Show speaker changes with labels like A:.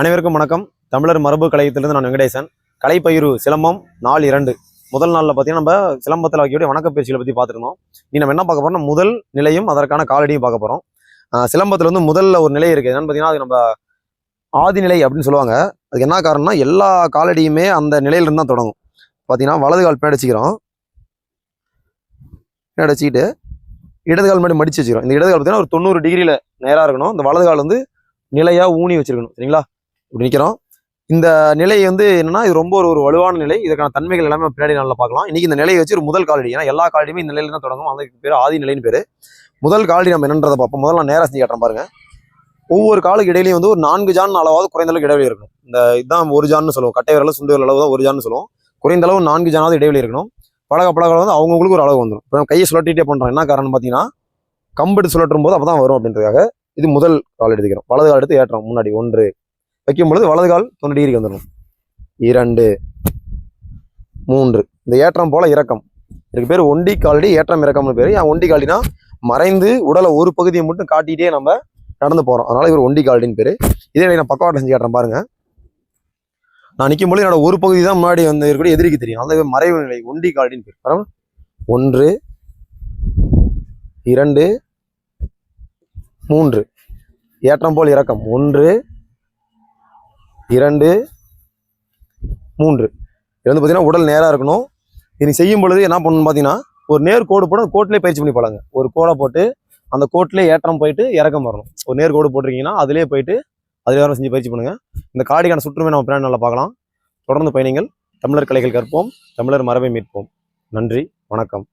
A: அனைவருக்கும் வணக்கம். தமிழர் மரபு கலையத்திலிருந்து நான் வெங்கடேசன். கலைப்பயிறு சிலம்பம் நாள் இரண்டு. முதல் நாளில் பார்த்தீங்கன்னா நம்ம சிலம்பத்தில் வைக்கக்கூடிய வணக்க பயிற்சிகளை பற்றி பார்த்துருந்தோம் நீ நம்ம என்ன பார்க்க போறோம்னா முதல் நிலையும் அதற்கான காலடியும் பார்க்க போகிறோம் சிலம்பத்தில் வந்து முதல்ல ஒரு நிலை இருக்குது என்னன்னு பார்த்தீங்கன்னா அது நம்ம ஆதிநிலை அப்படின்னு சொல்லுவாங்க. அதுக்கு என்ன காரணம்னா எல்லா காலடியுமே அந்த நிலையிலிருந்து தான் தொடங்கும். பார்த்தீங்கன்னா வலது கால் பின்னாடி வச்சுக்கிறோம் பின்னாடி வச்சுக்கிட்டு இடது கால் முன்னாடி மடிச்சு வச்சுக்கிறோம். இந்த இடது கால் பார்த்தீங்கன்னா ஒரு தொண்ணூறு டிகிரியில் நேராக இருக்கணும். இந்த வலது கால் வந்து நிலையாக ஊனி வச்சிருக்கணும். சரிங்களா? இப்படி நிற்கிறோம் இந்த நிலை வந்து என்னன்னா இது ரொம்ப ஒரு ஒரு வலுவான நிலை. இதற்கான தன்மைகள் எல்லாமே பின்னாடி நல்லா பார்க்கலாம். இன்னைக்கு இந்த நிலையை வச்சு ஒரு முதல் காலடி. ஏன்னா எல்லா காலடியுமே இந்த நிலையில தான் தொடங்கும். அதுக்கு பேர் ஆதி நிலைன்னு பேர். முதல் காலடி நம்ம என்னன்றதை பார்ப்போம். முதல்ல நான் நேராக செஞ்சு காட்டுறேன் பாருங்க. ஒவ்வொரு காலுக்கு இடையிலையும் வந்து ஒரு நான்கு ஜான் அளவாவது குறைந்த அளவுக்கு இடைவெளி இருக்கணும். இந்த இதுதான் ஒரு ஜான்னு சொல்லுவோம். கட்டை விரல சுண்டு விரல் அளவு தான் ஒரு ஜான்னு சொல்லுவோம். குறைந்த அளவு நான்கு ஜானாவது இடைவெளி இருக்கணும். பழக பழக வந்து அவங்கவுங்களுக்கு ஒரு அளவு வந்துடும் இப்போ நம்ம கையை சுழட்டிட்டே பண்ணுறோம் என்ன காரணம் பார்த்தீங்கன்னா கம்பெடு சுழற்றும் போது அப்போ தான் வரும் அப்படின்றதுக்காக இது முதல் கால் எடுத்துக்கிறோம். வலது கால் எடுத்து ஏற்றோம். முன்னாடி ஒன்று வைக்கும் பொழுது வலது கால் தொண்ணூறு டிகிரிக்கு வந்துடணும் இரண்டு மூன்று. இந்த ஏற்றம் போல இறக்கம். இதுக்கு பேர் ஒண்டி காலடி ஏற்றம் இறக்கம்னு பேர். ஏன் ஒண்டி காலடினா மறைந்து உடலை ஒரு பகுதியை மட்டும் காட்டிகிட்டே நம்ம நடந்து போகிறோம் அதனால் இவர் ஒண்டி காலடின்னு பேர். இதே நான் பக்கவாட்டில் செஞ்சு காட்டுறேன் பாருங்கள் நான் நிற்கும் பொழுது என்னோட ஒரு பகுதி தான் முன்னாடி வந்து இருக்கக்கூடிய எதிரிக்கு தெரியும். அந்த மறைவு நிலை ஒண்டி காலடின்னு பேர். பரவாயில்ல? ஒன்று இரண்டு மூன்று. ஏற்றம் போல் இறக்கம். ஒன்று இரண்டு மூன்று. இது வந்து பார்த்தீங்கன்னா உடல் நேராக இருக்கணும். இது செய்யும் பொழுது என்ன பண்ணணும் பார்த்தீங்கன்னா ஒரு நேர் கோடு போட்டு அந்த கோட்டிலே பயிற்சி பண்ணி பழங்க ஒரு கோடை போட்டு அந்த கோட்டிலே ஏற்றம் போயிட்டு இறக்கம் வரணும். ஒரு நேர் கோடு போட்டிருக்கீங்கன்னா அதிலே போயிட்டு அதிலே வேறு செஞ்சு பயிற்சி பண்ணுங்கள் இந்த காடிக்கான சுற்றுமே நம்ம பிளான் நல்லா பார்க்கலாம். தொடர்ந்து பயணிகள் தமிழர் கலைகள் கற்போம். தமிழர் மரபை மீட்போம். நன்றி. வணக்கம்.